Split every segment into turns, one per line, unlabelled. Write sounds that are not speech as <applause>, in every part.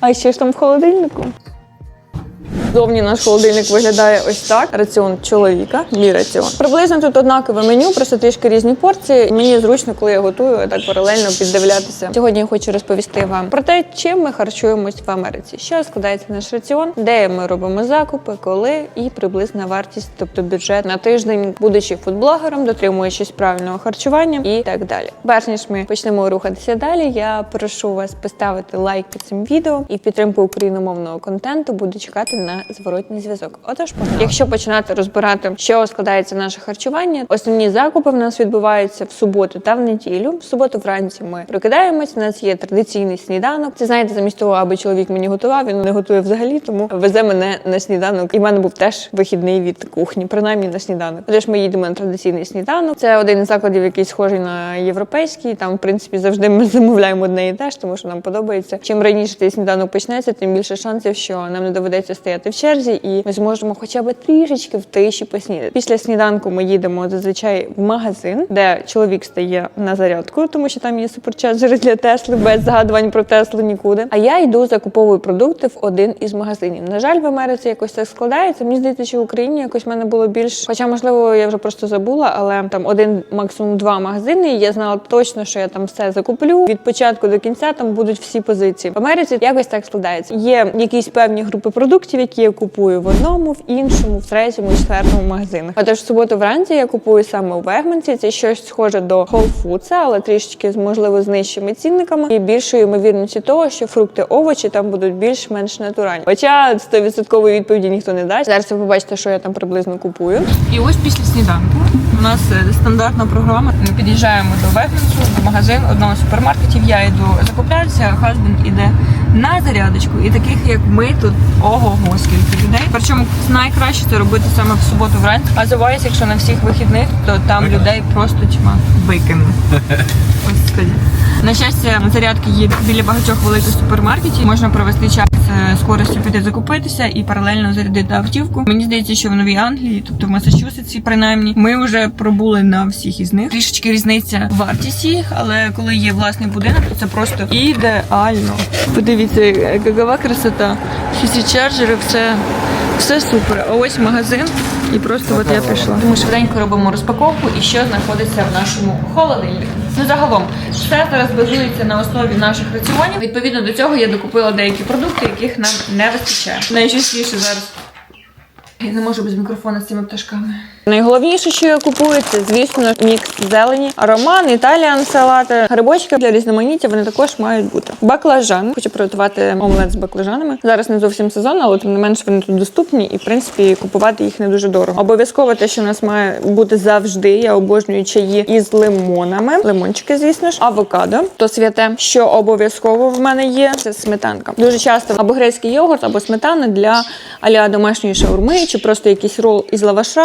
А ще ж там в холодильнику. Зовні наш холодильник виглядає ось так. Раціон чоловіка, мій раціон. Приблизно тут однакове меню, просто трішки різні порції. Мені зручно, коли я готую, так паралельно піддивлятися. Сьогодні я хочу розповісти вам про те, чим ми харчуємось в Америці, що складається наш раціон, де ми робимо закупи, коли і приблизна вартість, тобто бюджет на тиждень, будучи фудблогером, дотримуючись правильного харчування і так далі. Перш ніж ми почнемо рухатися далі, я прошу вас поставити лайк під цим відео і підтримку україномовного контенту буду чекати на зворотній зв'язок. Отож, погнали. якщо починати розбирати, що складається наше харчування, основні закупи в нас відбуваються в суботу та в неділю. В суботу вранці ми прокидаємось. У нас є традиційний сніданок. Це знаєте, замість того, аби чоловік мені готував, він не готує взагалі, тому везе мене на сніданок. І в мене був теж вихідний від кухні, принаймні на сніданок. Тож ми їдемо на традиційний сніданок. Це один із закладів, який схожий на європейський. Там, в принципі, завжди ми <laughs> замовляємо одне і те ж, тому що нам подобається. Чим раніше цей сніданок почнеться, тим більше шансів, що нам не доведеться стояти в черзі, і ми зможемо хоча б трішечки в тиші поснідати. Після сніданку ми їдемо зазвичай в магазин, де чоловік стає на зарядку, тому що там є суперчарджери для Тесли, без згадувань про Теслу нікуди. А я йду закуповую продукти в один із магазинів. На жаль, в Америці якось так складається. Мені здається, що в Україні якось в мене було більш, хоча можливо я вже просто забула, але там один, максимум два магазини. і Я знала точно, що я там все закуплю. Від початку до кінця там будуть всі позиції. В Америці якось так складається. Є якісь певні групи продуктів, які я купую в одному, в іншому, в третьому, четвертому магазинах. Отож, в суботу вранці я купую саме у Вегманці. Це щось схоже до Whole Foods, але трішечки можливо з нижчими цінниками і більшою ймовірністю того, що фрукти, овочі там будуть більш-менш натуральні. Хоча 100% відповіді ніхто не дасть. Зараз ви побачите, що я там приблизно купую. І ось після сніданку у нас е, стандартна програма. Ми під'їжджаємо до Вегмансу, до магазин одного супермаркетів. Я йду закуплятися, а хазбенд іде на зарядочку. І таких як ми тут ого скільки людей. Причому найкраще це робити саме в суботу вранці. А заваюсь, якщо на всіх вихідних, то там людей просто тьма викине. Ось. На щастя, зарядки є біля багатьох великих супермаркетів. Можна провести час е, з користю піти закупитися і паралельно зарядити автівку. Мені здається, що в Новій Англії, тобто в Масачусетсі, принаймні, ми вже пробули на всіх із них. Трішечки різниця в вартісті їх, але коли є власний будинок, то це просто ідеально. Подивіться, якова красота. Всі чарджери, все, все супер. А ось магазин. І просто от я прийшла. Тому швиденько робимо розпаковку і що знаходиться в нашому холодильнику. Ну загалом, все зараз базується на основі наших раціонів. Відповідно до цього я докупила деякі продукти, яких нам не вистачає. Найчастіше зараз. Я не можу без мікрофона з цими пташками. Найголовніше, що я купую, це звісно мікс зелені, роман, італіан, салати, грибочки для різноманіття. Вони також мають бути. Баклажан. Хочу приготувати омлет з баклажанами. Зараз не зовсім сезон, але тим не менш вони тут доступні, і в принципі купувати їх не дуже дорого. Обов'язково те, що в нас має бути завжди. Я обожнюю чаї із лимонами, лимончики, звісно ж, авокадо. То святе, що обов'язково в мене є, це сметанка. Дуже часто або грецький йогурт, або сметана для аля домашньої шаурми, чи просто якийсь рол із лаваша.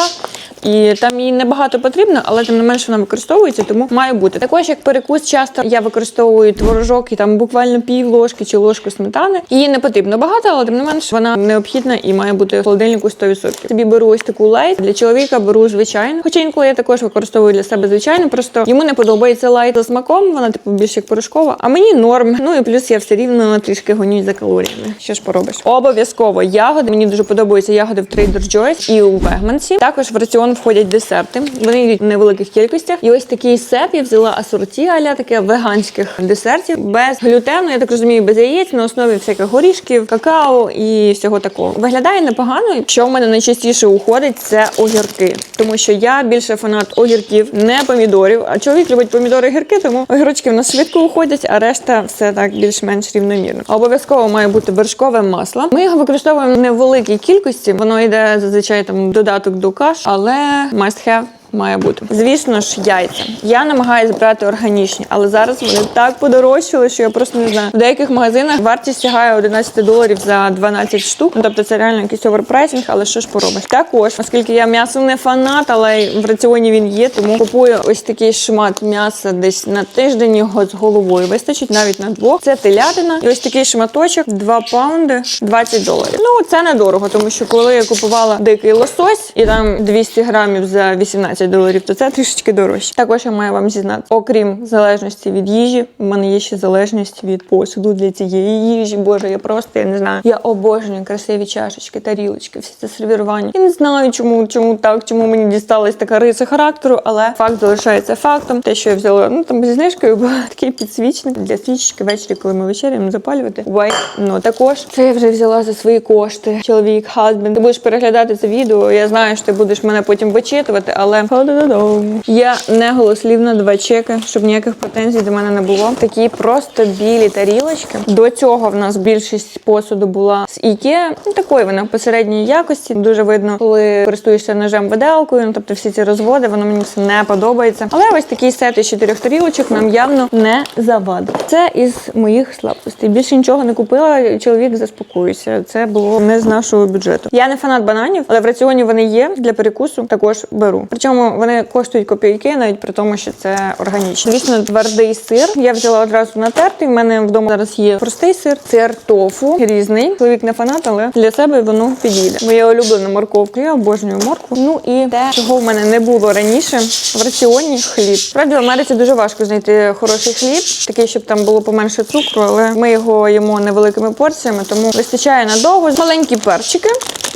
І там її небагато потрібно, але тим не менше вона використовується, тому має бути. Також як перекус, часто я використовую творожок і там буквально пів ложки чи ложку сметани. Її не потрібно багато, але тим не менш вона необхідна і має бути в холодильнику 100%. Собі беру ось таку лайт. Для чоловіка беру звичайну. Хоча інколи я також використовую для себе звичайну, просто йому не подобається лайт за смаком, вона типу більш як порошкова. А мені норм. Ну і плюс я все рівно трішки гонюсь за калоріями. Що ж поробиш? Обов'язково ягоди. Мені дуже подобаються ягоди в Trader Joe's і у Вегмансі. Також в раціон входять десерти. Вони йдуть в невеликих кількостях. І ось такий сет я взяла асорті аля таке веганських десертів без глютену, я так розумію, без яєць на основі всяких горішків, какао і всього такого. Виглядає непогано. Що в мене найчастіше уходить, це огірки, тому що я більше фанат огірків, не помідорів. А чоловік любить помідори гірки, тому огірочки в нас швидко уходять, а решта все так більш-менш рівномірно. Обов'язково має бути вершкове масло. Ми його використовуємо не в великій кількості. Воно йде зазвичай там додаток до каш, але must have має бути. Звісно ж, яйця. Я намагаюся брати органічні, але зараз вони так подорожчали, що я просто не знаю. В деяких магазинах вартість сягає 11 доларів за 12 штук. Ну, тобто це реально якийсь оверпрайсинг, але що ж поробиш? Також, оскільки я м'ясо не фанат, але в раціоні він є, тому купую ось такий шмат м'яса десь на тиждень його з головою. Вистачить навіть на двох. Це телятина. І ось такий шматочок 2 паунди 20 доларів. Ну це недорого, тому що коли я купувала дикий лосось і там 200 грамів за 18 15 доларів, то це трішечки дорожче. Також я маю вам зізнати, окрім залежності від їжі, у мене є ще залежність від посуду для цієї їжі. Боже, я просто я не знаю. Я обожнюю красиві чашечки, тарілочки, всі це сервірування. Я не знаю, чому, чому так, чому мені дісталась така риса характеру, але факт залишається фактом. Те, що я взяла, ну там зі знижкою, був <laughs> такий підсвічник для свічечки ввечері, коли ми вечеряємо, запалювати. Вай. Ну також це я вже взяла за свої кошти. Чоловік, хазбенд. Ти будеш переглядати це відео. Я знаю, що ти будеш мене потім вичитувати, але. Я не голослівна два чеки, щоб ніяких претензій до мене не було. Такі просто білі тарілочки. До цього в нас більшість посуду була з Ікеа. Ну такої вона посередньої якості. Дуже видно, коли користуєшся ножем виделкою. Ну тобто всі ці розводи, воно мені все не подобається. Але ось такий сет із чотирьох тарілочок нам явно не завадив. Це із моїх слабкостей. Більше нічого не купила. Чоловік заспокоївся. Це було не з нашого бюджету. Я не фанат бананів, але в раціоні вони є для перекусу. Також беру. Причому вони коштують копійки, навіть при тому, що це органічно. Звісно, твердий сир. Я взяла одразу натертий. В мене вдома зараз є простий сир, сир тофу різний. Чоловік не фанат, але для себе воно підійде. Моя улюблена морковка. Я обожнюю моркву. Ну і те, чого в мене не було раніше в раціоні хліб. Справді в Америці дуже важко знайти хороший хліб, такий, щоб там було поменше цукру, але ми його їмо невеликими порціями, тому вистачає надовго. Маленькі перчики.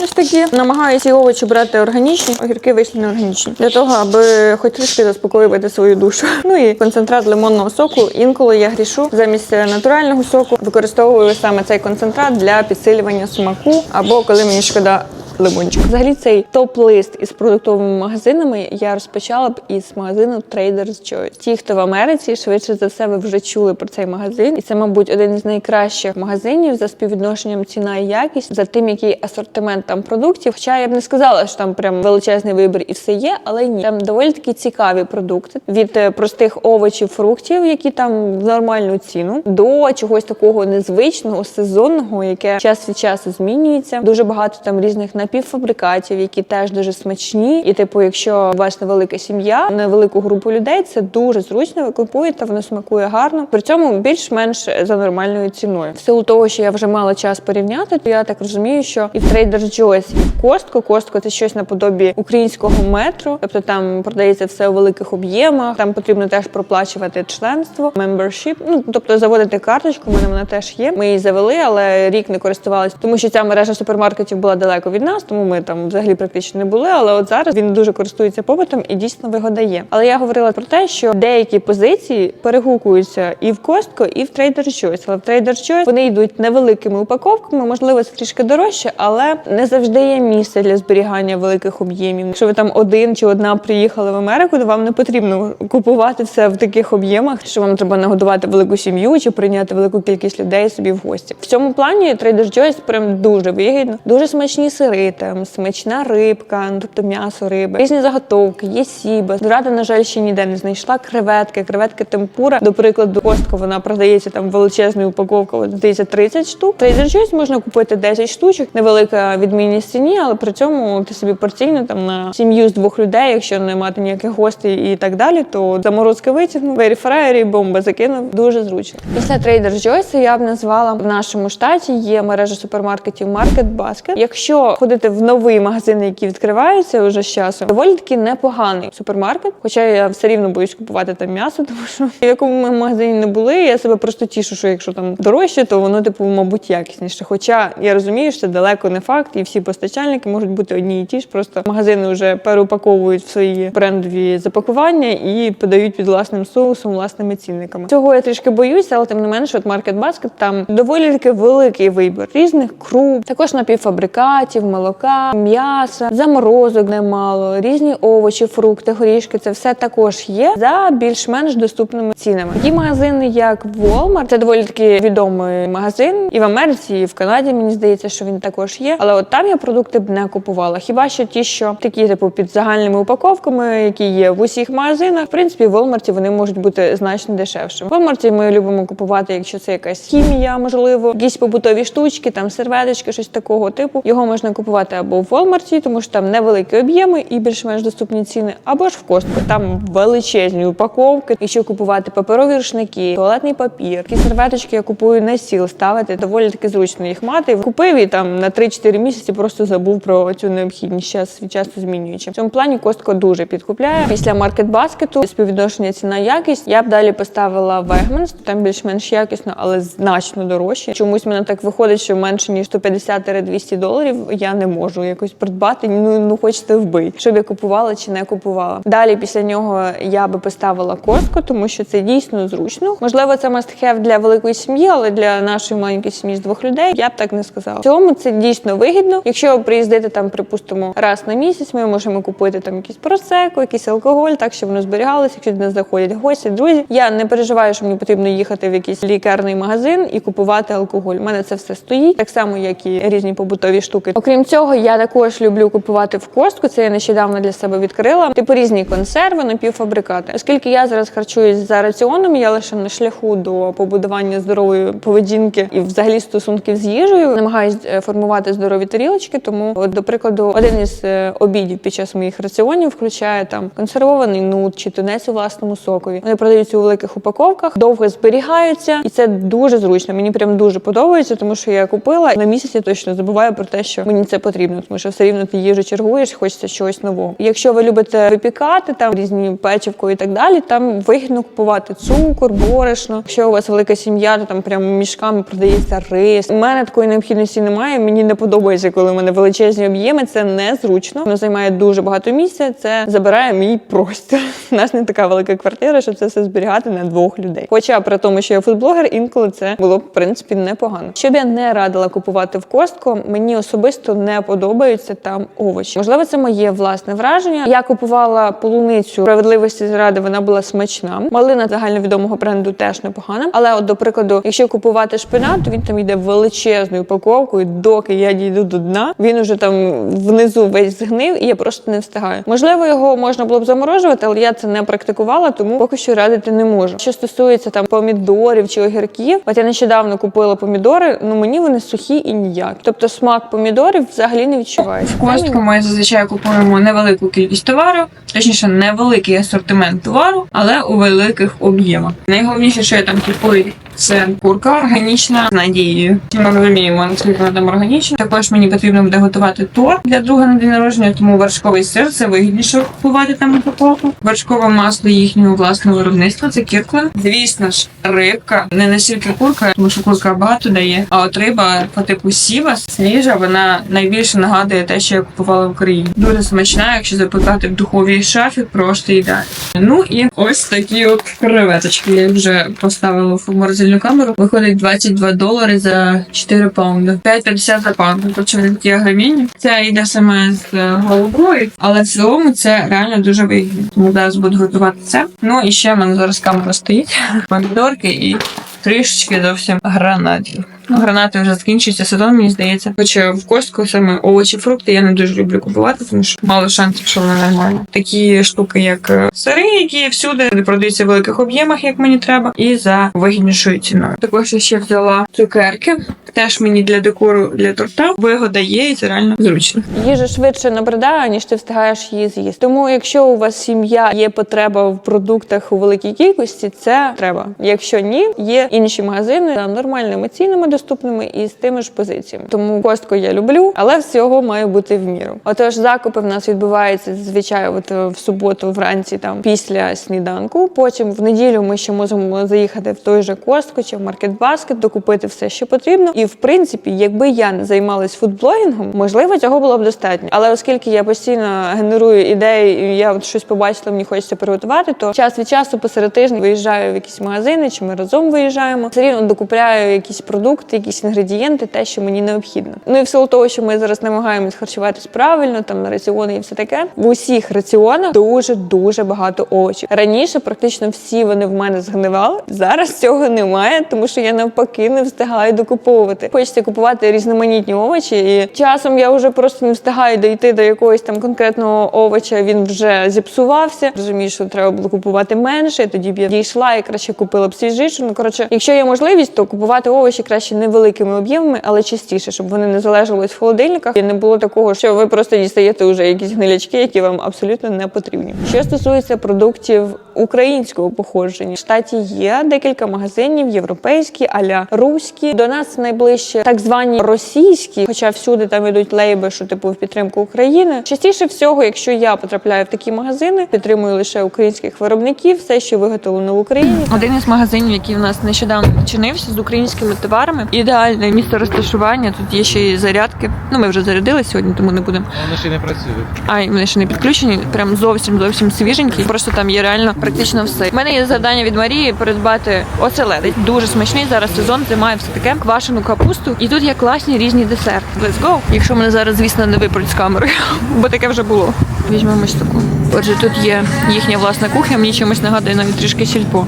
Ось такі намагаюся і овочі брати органічні, огірки вийшли не органічні для того, аби хоч трішки заспокоювати свою душу. <laughs> Ну і концентрат лимонного соку. Інколи я грішу замість натурального соку. Використовую саме цей концентрат для підсилювання смаку або коли мені шкода. Лимончик. Взагалі цей топ-лист із продуктовими магазинами я розпочала б із магазину Trader's Choice. Ті, хто в Америці, швидше за все, ви вже чули про цей магазин, і це, мабуть, один із найкращих магазинів за співвідношенням ціна і якість, за тим, який асортимент там продуктів. Хоча я б не сказала, що там прям величезний вибір і все є, але ні, там доволі такі цікаві продукти від е, простих овочів, фруктів, які там в нормальну ціну, до чогось такого незвичного, сезонного, яке час від часу змінюється. Дуже багато там різних напівфабрикатів, які теж дуже смачні. І, типу, якщо у вас невелика сім'я, невелику групу людей, це дуже зручно. Ви купуєте, воно смакує гарно. При цьому більш-менш за нормальною ціною. В силу того, що я вже мала час порівняти, то я так розумію, що і в Trader Joe's, і в Костко. Костко це щось наподобі українського метро, тобто там продається все у великих об'ємах. Там потрібно теж проплачувати членство, membership, Ну тобто заводити карточку. У мене вона теж є. Ми її завели, але рік не користувалися, тому що ця мережа супермаркетів була далеко від нас, тому ми там взагалі практично не були. Але от зараз він дуже користується попитом і дійсно вигода є. Але я говорила про те, що деякі позиції перегукуються і в Костко, і в Trader Joe's. Але в Trader Joe's вони йдуть невеликими упаковками, можливо, це трішки дорожче, але не завжди є місце для зберігання великих об'ємів. Якщо ви там один чи одна приїхали в Америку, то вам не потрібно купувати все в таких об'ємах, що вам треба нагодувати велику сім'ю чи прийняти велику кількість людей собі в гості. В цьому плані Trader Joe's прям дуже вигідно, дуже смачні сири, там смачна рибка, ну тобто м'ясо риби, різні заготовки, є сіба. Зрада, на жаль, ще ніде не знайшла креветки, креветки темпура. До прикладу, костка вона продається там величезна упаковка, от, здається, 30 штук. Trader Joe's можна купити 10 штучок, невелика відмінність ціні, але при цьому ти собі порційно там на сім'ю з двох людей, якщо не мати ніяких гостей і так далі, то заморозки витягнув, веріфраєрі, бомба закинув. Дуже зручно. Після Trader Joe's я б назвала в нашому штаті є мережа супермаркетів Market Basket. Якщо ходити в новий магазин, який відкривається уже з часом, доволі таки непоганий супермаркет. Хоча я все рівно боюсь купувати там м'ясо, <laughs> тому що в якому ми магазині не були, я себе просто тішу, що якщо там дорожче, то воно типу, мабуть, якісніше. Хоча я розумію, що це далеко не факт, і всі постачальники можуть бути одні і ті ж. Просто магазини вже переупаковують в свої брендові запакування і подають під власним соусом, власними цінниками. Цього я трішки боюся, але тим не менше, от Market Basket там доволі таки великий вибір різних круп, також напівфабрикатів, молока, м'яса, заморозок немало, різні овочі, фрукти, горішки. Це все також є за більш-менш доступними цінами. Такі магазини, як Walmart, це доволі таки відомий магазин і в Америці, і в Канаді. Мені здається, що він також є. Але от там я продукти б не купувала. Хіба що ті, що такі, типу, під загальними упаковками, які є в усіх магазинах, в принципі, в Walmart вони можуть бути значно дешевше. В Walmart ми любимо купувати, якщо це якась хімія, можливо, якісь побутові штучки, там серветочки, щось такого типу. Його можна купувати. Купувати або в Walmart, тому що там невеликі об'єми і більш-менш доступні ціни, або ж в Costco. Там величезні упаковки. Якщо купувати паперові рушники, туалетний папір, такі серветочки я купую на стіл ставити. Доволі таки зручно їх мати. Купив і там на 3-4 місяці просто забув про цю необхідність. Час від часу змінюючи. В цьому плані Costco дуже підкупляє. Після маркетбаскету співвідношення ціна якість. Я б далі поставила Wegmans, там більш-менш якісно, але значно дорожче. Чомусь мене так виходить, що менше ніж 150-200 доларів я не можу якось придбати. Ну ну хочете вбий, щоб я купувала чи не купувала. Далі після нього я би поставила Costco, тому що це дійсно зручно. Можливо, це have для великої сім'ї, але для нашої маленької сім'ї з двох людей я б так не сказала. В цьому це дійсно вигідно. Якщо приїздити там, припустимо, раз на місяць, ми можемо купити там якийсь просеко, якийсь алкоголь, так щоб воно зберігалося. Якщо до нас заходять гості, друзі. Я не переживаю, що мені потрібно їхати в якийсь лікарний магазин і купувати алкоголь. У мене це все стоїть, так само як і різні побутові штуки. Окрім цього, я також люблю купувати в костку. Це я нещодавно для себе відкрила. Типу різні консерви, напівфабрикати. Оскільки я зараз харчуюсь за раціоном, я лише на шляху до побудування здорової поведінки і взагалі стосунків з їжею. Намагаюсь е, формувати здорові тарілочки. Тому, от, до прикладу, один із е, обідів під час моїх раціонів включає там консервований нут чи тунець у власному сокові. Вони продаються у великих упаковках, довго зберігаються, і це дуже зручно. Мені прям дуже подобається, тому що я купила на місяць я точно забуваю про те, що мені це потрібно, тому що все рівно ти їжу чергуєш, хочеться чогось нового. Якщо ви любите випікати там різні печивко і так далі, там вигідно купувати цукор, борошно. Якщо у вас велика сім'я, то там прямо мішками продається рис. У мене такої необхідності немає. Мені не подобається, коли у мене величезні об'єми. Це незручно. Воно займає дуже багато місця. Це забирає мій простір. У нас не така велика квартира, щоб це все зберігати на двох людей. Хоча при тому, що я фудблогер, інколи це було в принципі непогано. Щоб я не радила купувати в Костко, мені особисто не подобаються там овочі. Можливо, це моє власне враження. Я купувала полуницю справедливості заради, вона була смачна. Малина загальновідомого бренду теж непогана. Але, от, до прикладу, якщо купувати шпинат, то він там йде величезною упаковкою. Доки я дійду до дна, він уже там внизу весь згнив, і я просто не встигаю. Можливо, його можна було б заморожувати, але я це не практикувала, тому поки що радити не можу. Що стосується там помідорів чи огірків, от я нещодавно купила помідори. Ну мені вони сухі і ніяк. Тобто смак помідорів взагалі не відчувається.
В Костку ми зазвичай купуємо невелику кількість товару, точніше, невеликий асортимент товару, але у великих об'ємах. Найголовніше, що я там купую, це курка органічна з надією. Ми розуміємо, наскільки вона там органічна. Також мені потрібно буде готувати торт для друга на день народження, тому вершковий сир це вигідніше купувати там упаковку. Вершкове масло їхнього власного виробництва це кірклен. Звісно ж, рибка не настільки курка, тому що курка багато дає. А от риба по типу сіва свіжа, вона найбільше нагадує те, що я купувала в Україні. Дуже смачна, якщо запекати в духовій шафі, просто ідеально. Ну і ось такі от креветочки. Я вже поставила в морозильну камеру. Виходить 22 долари за 4 паунди. 5,50 за паунд. Тобто вони такі агромінні. Це йде саме з головою, але в цілому це реально дуже вигідно. Тому зараз буду готувати це. Ну і ще в мене зараз камера стоїть. <laughs> Помідорки і трішечки зовсім гранатів. Ну, гранати вже закінчуються сезон, мені здається. Хоча в костку саме овочі, фрукти я не дуже люблю купувати, тому що мало шансів, що вони нормально. Такі штуки, як е, сири, які всюди не продаються в великих об'ємах, як мені треба, і за вигіднішою ціною. Також я ще взяла цукерки. Теж мені для декору для торта вигода є, і це реально зручно.
Їжа швидше набридає, ніж ти встигаєш її з'їсти. Тому, якщо у вас сім'я є потреба в продуктах у великій кількості, це треба. Якщо ні, є інші магазини за нормальними цінами доступними і з тими ж позиціями. Тому костку я люблю, але всього має бути в міру. Отож, закупи в нас відбуваються зазвичай от е, в суботу вранці, там після сніданку. Потім в неділю ми ще можемо заїхати в той же костку чи в маркетбаскет, докупити все, що потрібно. І в принципі, якби я не займалась фудблогінгом, можливо, цього було б достатньо. Але оскільки я постійно генерую ідеї, і я от щось побачила, мені хочеться приготувати, то час від часу посеред тижня виїжджаю в якісь магазини, чи ми разом виїжджаємо. Все рівно докупляю якісь продукти, якісь інгредієнти, те, що мені необхідно. Ну і в силу того, що ми зараз намагаємось харчуватись правильно, там на раціони і все таке. В усіх раціонах дуже дуже багато овочів. Раніше практично всі вони в мене згнивали. Зараз цього немає, тому що я навпаки не встигаю докуповувати. Хочеться купувати різноманітні овочі, і часом я вже просто не встигаю дійти до якогось там конкретного овоча. Він вже зіпсувався. Розумію, що треба було купувати менше. Тоді б я дійшла і краще купила б свіжішу. Ну коротше, якщо є можливість, то купувати овочі краще невеликими об'ємами, але частіше, щоб вони не залежались в холодильниках і не було такого, що ви просто дістаєте вже якісь гнилячки, які вам абсолютно не потрібні. Що стосується продуктів українського походження, в штаті є декілька магазинів, європейські, аля руські. До нас найближче так звані російські, хоча всюди там ідуть лейби, що типу в підтримку України. Частіше всього, якщо я потрапляю в такі магазини, підтримую лише українських виробників, все, що виготовлено в Україні. Один із магазинів, який в нас нещодавно відчинився з українськими товарами. Ідеальне місце розташування. Тут є ще й зарядки. Ну ми вже зарядили сьогодні, тому не будемо
Воно ще не працює.
а і вони ще не підключені. Прям зовсім зовсім свіженькі. Просто там є реально практично все. У мене є завдання від Марії придбати оселедець. Дуже смачний зараз сезон. Тримає все таке квашену капусту. І тут є класні різні десерти. Let's go! Якщо мене зараз, звісно, не випруть з камери, <laughs> бо таке вже було. Візьмемо ось таку. Отже, тут є їхня власна кухня. Мені чимось нагадує навіть трішки сільпо.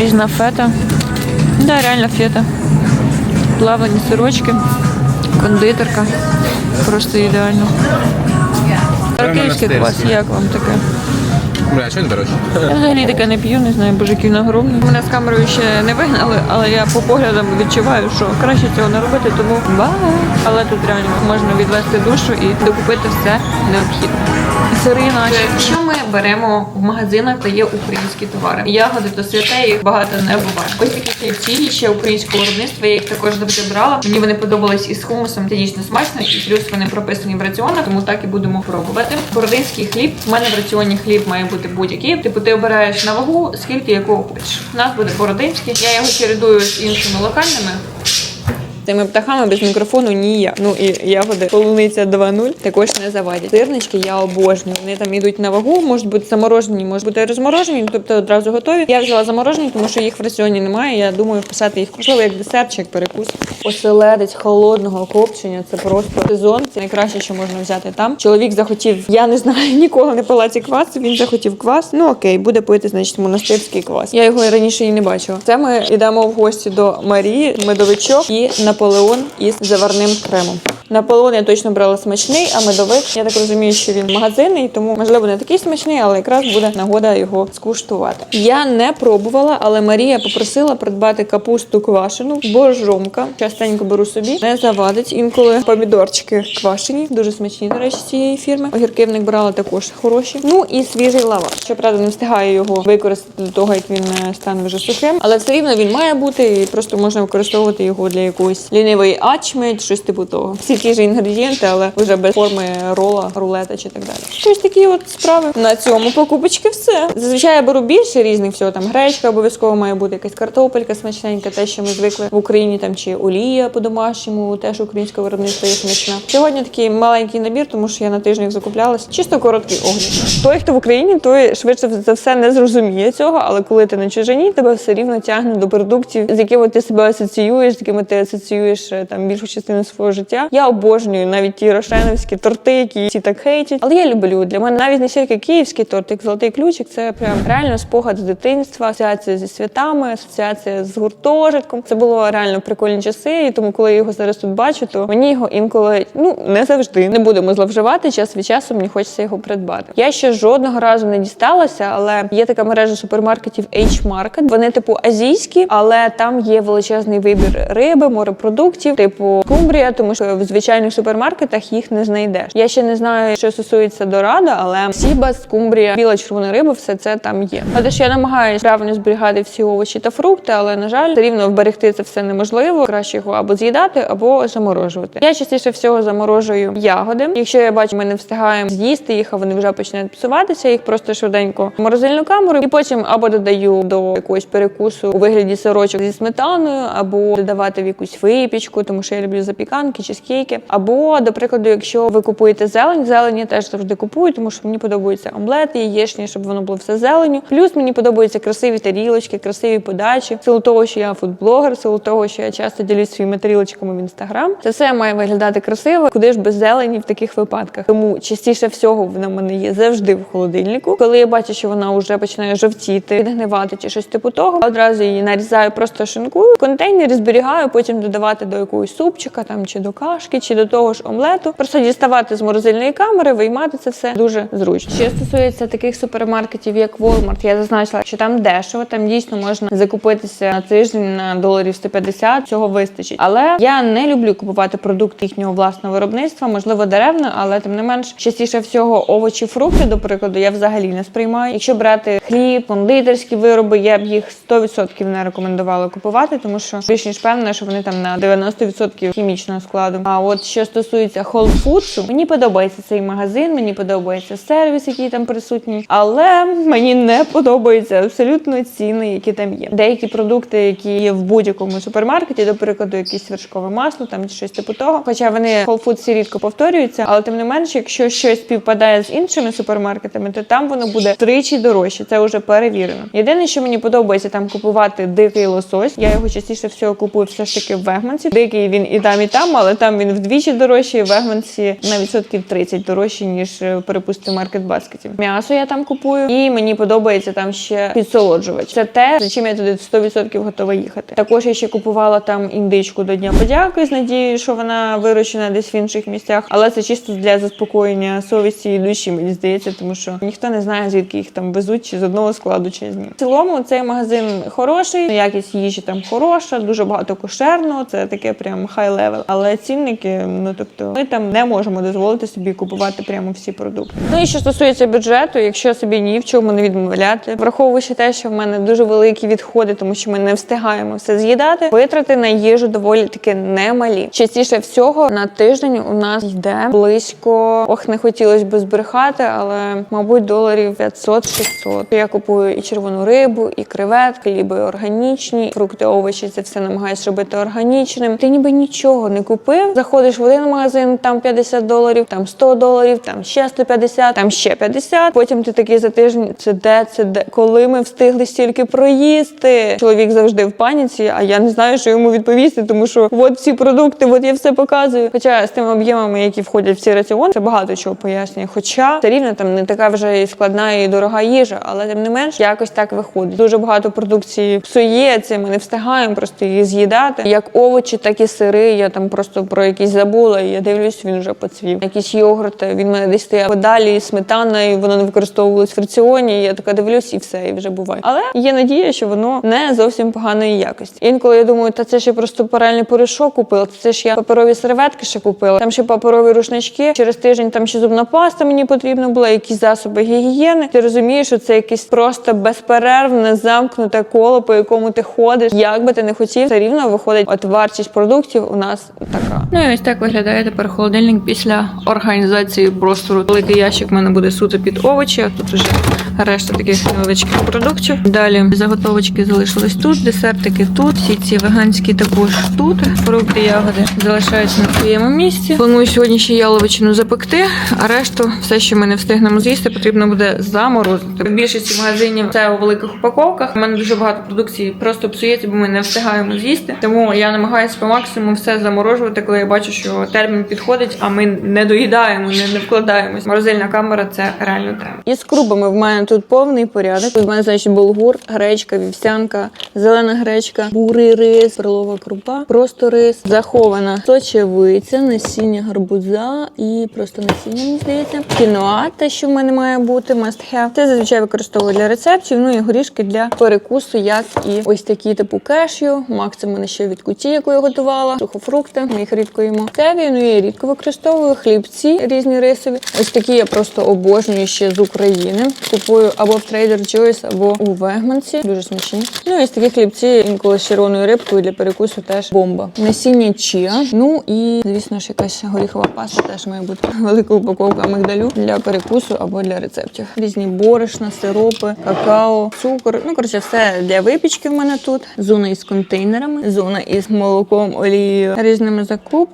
Різна фета. Да, реально фета. Плавлені сирочки, кондитерка. Просто ідеально. Київський квас, як вам таке?
Бля, чого не береш?
Я взагалі таке не п'ю, не знаю, боже, який нагромний. Мене з камерою ще не вигнали, але я по поглядам відчуваю, що краще цього не робити, тому бай. Але тут реально можна відвести душу і докупити все необхідне. Сири наші. Якщо ми беремо в магазинах, де є українські товари, ягоди то святе, їх багато не буває. Ось такі хлібці ще українського виробництва. Я їх також завжди брала. Мені вони подобались із хумусом, це дійсно смачно, і плюс вони прописані в раціонах, тому так і будемо пробувати. Бородинський хліб. У мене в раціоні хліб має бути будь-який. Типу, ти обираєш на вагу, скільки якого хочеш. У нас буде бородинський. Я його чередую з іншими локальними. Цими птахами без мікрофону ніяк. Ну і ягоди полуниця 2.0 також не завадять. Сирнички я обожнюю. Вони там йдуть на вагу, можуть бути заморожені, можуть бути розморожені, тобто одразу готові. Я взяла заморожені, тому що їх в раціоні немає. Я думаю вписати їх можливо як десерт чи як перекус. Оселедець холодного копчення. Це просто сезон. Це найкраще, що можна взяти там. Чоловік захотів. Я не знаю, <laughs> ніколи не пила ці квас. Він захотів квас. Ну окей, буде пити, значить, монастирський квас. Я його раніше і не бачила. Це ми йдемо в гості до Марії, медовичок і Наполеон із заварним кремом. Наполеон я точно брала смачний, а медовик, я так розумію, що він магазинний, тому можливо не такий смачний, але якраз буде нагода його скуштувати. Я не пробувала, але Марія попросила придбати капусту квашену, боржомка. Частенько беру собі, не завадить інколи помідорчики квашені, дуже смачні, до речі, цієї фірми. Огірки в них брала також хороші. Ну і свіжий лаваш. Щоправда, не встигаю його використати до того, як він е, стане вже сухим, але все рівно він має бути і просто можна використовувати його для якоїсь лінивої ачми, щось типу того. Всі ті ж інгредієнти, але вже без форми рола, рулета чи так далі. Ось такі от справи. На цьому покупочки все. Зазвичай я беру більше різних всього. Там гречка обов'язково має бути якась картопелька смачненька, те, що ми звикли в Україні, там чи олія по-домашньому, теж українського виробництва є смачна. Сьогодні такий маленький набір, тому що я на тижнях закуплялась. Чисто короткий огляд. Той, хто в Україні, той швидше за все не зрозуміє цього, але коли ти на чужині, тебе все рівно тягне до продуктів, з якими ти себе асоціюєш, з якими ти асоціюєш е, там більшу частину свого життя. Я обожнюю навіть ті рошеновські торти, які всі так хейтять. Але я люблю. Для мене навіть не стільки київський торт, як золотий ключик. Це прям реально спогад з дитинства, асоціація зі святами, асоціація з гуртожитком. Це було реально прикольні часи. І тому, коли я його зараз тут бачу, то мені його інколи ну не завжди не будемо зловживати. Час від часу мені хочеться його придбати. Я ще жодного разу не дісталася, але є така мережа супермаркетів H-Market. Вони типу азійські, але там є величезний вибір риби, морепродуктів, типу кумбрія, тому що в звичайних супермаркетах їх не знайдеш. Я ще не знаю, що стосується дорада, але сібас, кумбрія, біла червона риба, все це там є. Те, я намагаюся правильно зберігати всі овочі та фрукти, але на жаль, все рівно вберегти це все неможливо. Краще його або з'їдати, або заморожувати. Я частіше всього заморожую ягоди. Якщо я бачу, ми не встигаємо з'їсти їх, а вони вже починають псуватися, їх просто швиденько в морозильну камеру, і потім або додаю до якогось перекусу у вигляді сирочок зі сметаною, або додавати в якусь випічку, тому що я люблю запіканки, чизкейки. Або, до прикладу, якщо ви купуєте зелень, я теж завжди купую, тому що мені подобаються омлети, яєчні, щоб воно було все зеленю. Плюс мені подобаються красиві тарілочки, красиві подачі. Силу того, що я фудблогер, силу того, що я часто ділюсь своїми тарілочками в інстаграм. Це все має виглядати красиво. Куди ж без зелені в таких випадках? Тому частіше всього вона в мене є завжди в холодильнику. Коли я бачу, що вона вже починає жовтіти, підгнивати чи щось типу того, одразу її нарізаю, просто шинкую в контейнері, зберігаю, потім додавати до якогось супчика там чи до кашки. Ромашки чи до того ж омлету. Просто діставати з морозильної камери, виймати це все дуже зручно. Що стосується таких супермаркетів, як Walmart, я зазначила, що там дешево, там дійсно можна закупитися на тиждень на доларів 150, цього вистачить. Але я не люблю купувати продукти їхнього власного виробництва, можливо, деревно, але тим не менш частіше всього овочі, фрукти, до прикладу, я взагалі не сприймаю. Якщо брати хліб, кондитерські вироби, я б їх 100% не рекомендувала купувати, тому що більш ніж певна, що вони там на 90% хімічного складу. А от що стосується Foods, мені подобається цей магазин, мені подобається сервіс, який там присутній, але мені не подобаються абсолютно ціни, які там є. Деякі продукти, які є в будь-якому супермаркеті, до прикладу, якесь вершкове масло, там чи щось типу того. Хоча вони Foods рідко повторюються, але тим не менш, якщо щось співпадає з іншими супермаркетами, то там воно буде втричі дорожче. Це вже перевірено. Єдине, що мені подобається там купувати дикий лосось. Я його частіше всього купую все ж таки в Вегманці. Дикий він і там, і там, але там він вдвічі дорожчий. В Вегманці на відсотків 30 дорожчий, ніж е, припустимо маркет баскеті. М'ясо я там купую, і мені подобається там ще підсолоджувач. Це те, за чим я туди 100% готова їхати. Також я ще купувала там індичку до Дня подяки з надією, що вона вирощена десь в інших місцях, але це чисто для заспокоєння совісті і душі, мені здається, тому що ніхто не знає, звідки їх там везуть, чи з одного складу, чи з ні. В цілому цей магазин хороший, якість їжі там хороша, дуже багато кошерного. Це таке прям хай левел. Але цінники, ну тобто, ми там не можемо дозволити собі купувати прямо всі продукти. Ну і що стосується бюджету, якщо собі ні в чому не відмовляти, враховуючи те, що в мене дуже великі відходи, тому що ми не встигаємо все з'їдати. Витрати на їжу доволі таки немалі. Частіше всього на тиждень у нас йде близько. Ох, не хотілося б збрехати, але мабуть доларів 500-600. Я купую і червону рибу, і креветки, хліби органічні, фрукти, овочі. Це все намагаюсь робити органічним. Ти ніби нічого не купив. Заходиш в один магазин, там 50 доларів, там 100 доларів, там ще 150, там ще 50. Потім ти такий за тиждень. Це де, це де, коли ми встигли стільки проїсти. Чоловік завжди в паніці, а я не знаю, що йому відповісти, тому що от ці продукти, от я все показую. Хоча з тими об'ємами, які входять в ці раціон, це багато чого пояснює. Хоча все рівно там не така вже і складна і дорога їжа, але тим не менш якось так виходить. Дуже багато продукції псується, ми не встигаємо просто її з'їдати. Як овочі, так і сири. Я там просто про якісь забула, і я дивлюсь, він вже поцвів. Якісь йогурти, він мене десь стояв подалі, сметана, і воно не використовувалось в раціоні. і Я така дивлюсь, і все, і вже буває. Але є надія, що воно не зовсім поганої якості. Інколи я думаю, та це я просто паральний порошок купила. Це ж я паперові серветки ще купила. Там ще паперові рушнички. Через тиждень там ще зубна паста мені потрібна була, якісь засоби гігієни. Ти розумієш, що це якесь просто безперервне замкнуте коло, по якому ти ходиш. Як би ти не хотів, все рівно виходить. От вартість продуктів у нас така. Ну і ось так виглядає тепер холодильник після організації простору. Великий ящик в мене буде суто під овочі. А тут вже решта таких невеличких продуктів. Далі заготовочки залишились тут, десертики тут. Всі ці веганські також тут. Фрукти, ягоди залишаються на своєму місці. Планую сьогодні ще яловичину запекти, а решту, все, що ми не встигнемо з'їсти, потрібно буде заморозити. В більшості магазинів це у великих упаковках. У мене дуже багато продукції просто псується, бо ми не встигаємо з'їсти. Тому я намагаюся по максимуму все заморожувати, коли я бачу, що термін підходить, а ми не доїдаємо, не, не вкладаємось. Морозильна камера це реально треба. І з крупами в мене тут повний порядок. Тут в мене значить булгур, гречка, вівсянка, зелена гречка, бурий рис, перлова крупа, просто рис, захована сочевиця, насіння гарбуза і просто насіння, мені здається. Кіноа, те, що в мене має бути, must have. Це зазвичай використовую для рецептів. Ну і горішки для перекусу, як і ось такі типу кешю. Мак це мене ще від куті, яку я готувала. Сухофрукти. Ми їх рідко їмо. Цеві, ну я рідко використовую хлібці різні рисові. Ось такі я просто обожнюю ще з України. Купую або в Trader Joe's, або у Вегманці. Дуже смачні. Ну і ось такі хлібці інколи з червоною рибкою для перекусу теж бомба. Насіння чія. Ну і звісно ж якась горіхова паста теж має бути <laughs> велика упаковка мигдалю для перекусу або для рецептів. Різні борошна, сиропи, какао, цукор. Ну коротше, все для випічки в мене тут. Зона із контейнерами, зона із молоком, олією, різними закупками.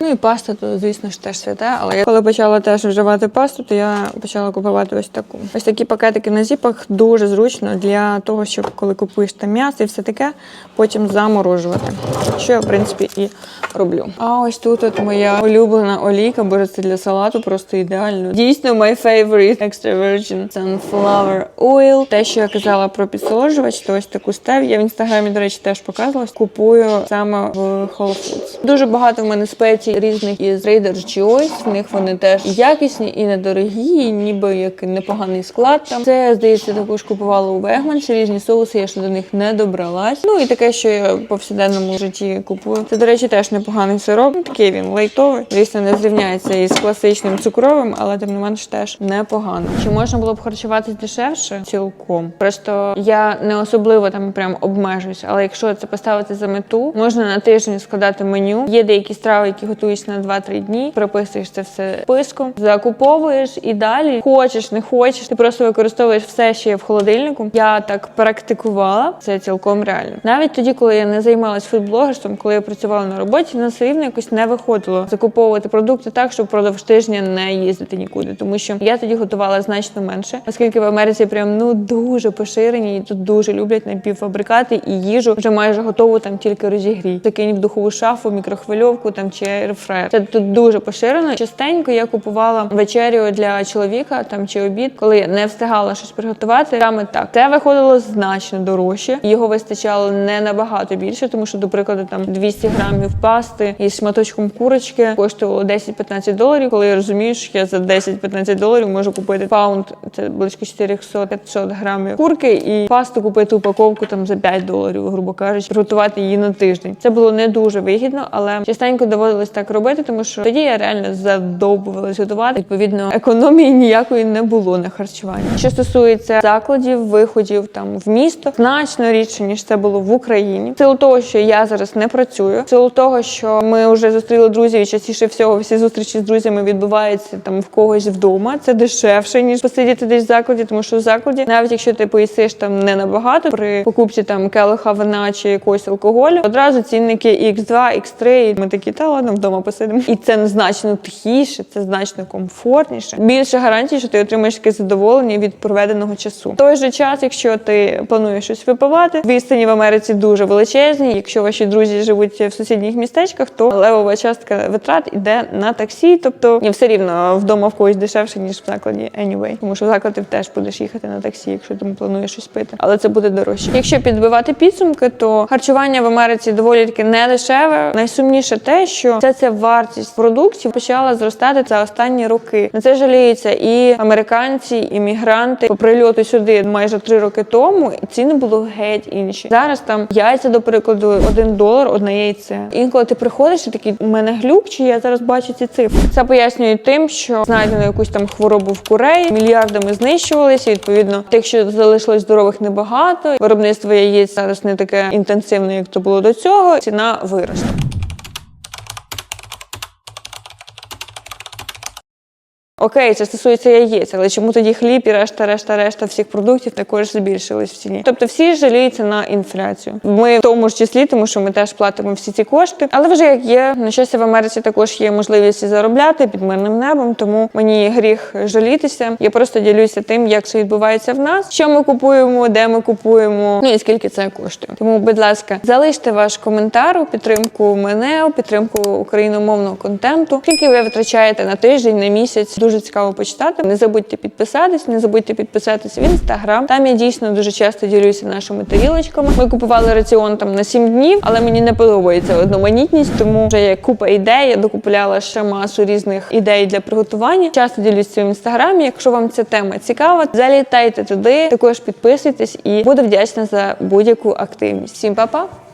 Ну і паста, то звісно ж теж святе. Але я коли почала теж вживати пасту, то я почала купувати ось таку. Ось такі пакетики на зіпах дуже зручно для того, щоб коли купуєш там м'ясо і все таке, потім заморожувати. Що я в принципі і роблю. А ось тут от моя улюблена олійка, боже, це для салату просто ідеально. Дійсно, my favorite extra virgin sunflower oil. Те, що я казала про підсолоджувач, то ось таку стев. Я в інстаграмі, до речі, теж показувала. Купую саме в Whole Foods. Дуже багато в мене спеції різних із Trader Joe's. В них вони теж якісні, і недорогі, і ніби як непоганий склад там. Це здається, також купувала у Вегманс. Різні соуси, я ще до них не добралась. Ну і таке, що я в повсякденному житті купую. Це, до речі, теж непоганий сироп. Ну, Такий він лайтовий. Звісно, не зрівняється із класичним цукровим, але тим не менш теж непогано. Чи можна було б харчуватись дешевше? Цілком. Просто я не особливо там прям обмежуюсь, але якщо це поставити за мету, можна на тиждень складати меню. Є деякі страви, які готуєш на 2-3 дні. Прописуєш це все списком, закуповуєш і далі хочеш, не хочеш. Ти просто використовуєш все, що є в холодильнику. Я так практикувала. Це цілком реально. Навіть тоді, коли я не займалась фудблогерством, коли я працювала на роботі, на все рівно якось не виходило закуповувати продукти так, щоб впродовж тижня не їздити нікуди. Тому що я тоді готувала значно менше, оскільки в Америці прям ну дуже поширені і тут дуже люблять напівфабрикати і їжу вже майже готову там тільки розігрій. Закинь в духову шафу, мікрохвильовку там чи airfryer. Це тут дуже поширено. Частенько я купувала вечерю для чоловіка там чи обід, коли я не встигала щось приготувати. Саме так це виходило значно дорожче. Його вистачало не набагато більше, тому що, до прикладу, там 200 грамів пасти із шматочком курочки коштувало 10-15 доларів. Коли я розумію, що я за 10-15 доларів можу купити паунд, це близько 400-500 грамів курки, і пасту купити упаковку там за 5 доларів, грубо кажучи, готувати її на тиждень. Це було не дуже вигідно, але частенько доводилось так робити, тому що тоді я реально задовбувалась готувати. Відповідно, економії ніякої не було на харчуванні. Що стосується закладів, виходів там в місто, значно рідше ніж це було в Україні. В Силу того, що я зараз не працюю, в силу того, що ми вже зустріли друзів, і частіше всього всі зустрічі з друзями відбуваються там в когось вдома. Це дешевше ніж посидіти десь в закладі, тому що в закладі, навіть якщо ти поїсиш там не набагато при покупці там келиха вина чи якогось алкоголю, одразу цінники X2, X3, і ми такі, та ладно, вдома посидимо. І це значно тихіше, це значно комфортніше. Більше гарантій, що ти отримаєш таке задоволення від проведеного часу. В той же час, якщо ти плануєш щось випивати, відстані в Америці дуже величезні. Якщо ваші друзі живуть в сусідніх містечках, то левова частка витрат іде на таксі. Тобто все рівно вдома в когось дешевше ніж в закладі anyway. Тому що в заклад ти теж будеш їхати на таксі, якщо ти плануєш щось пити, але це буде дорожче. Якщо підбивати підсумки, то харчування в Америці доволі таки не дешеве. Найсумніше те, що вся ця вартість продуктів почала зростати за останні роки. На це жаліються і американці, і мігранти. По прильоту сюди майже три роки тому ціни були геть інші. Зараз там яйця, до прикладу, один долар, одне яйце. Інколи ти приходиш і такий, у мене глюк, чи я зараз бачу ці цифри. Це пояснює тим, що знайдено якусь там хворобу в куреї, мільярдами знищувалися. Відповідно, тих, що залишилось здорових небагато. Виробництво яєць зараз не таке інтенсивне, як то було до цього. Ціна виросла. Окей, це стосується яєць, але чому тоді хліб і решта, решта, решта всіх продуктів також збільшились в ціні? Тобто всі жаліються на інфляцію. Ми в тому ж числі, тому що ми теж платимо всі ці кошти. Але вже як є, на щастя, в Америці також є можливість заробляти під мирним небом, тому мені гріх жалітися. Я просто ділюся тим, як це відбувається в нас, що ми купуємо, де ми купуємо, ну і скільки це коштує. Тому, будь ласка, залиште ваш коментар у підтримку мене, у підтримку україномовного контенту. Скільки ви витрачаєте на тиждень, на місяць? Дуже цікаво почитати. Не забудьте підписатись, не забудьте підписатись в інстаграм. Там я дійсно дуже часто ділюся нашими тарілочками. Ми купували раціон там на 7 днів, але мені не подобається одноманітність, тому вже є купа ідей. Я докупляла ще масу різних ідей для приготування. Часто ділюся в інстаграмі. Якщо вам ця тема цікава, залітайте туди. Також підписуйтесь і буду вдячна за будь-яку активність. Всім па-па!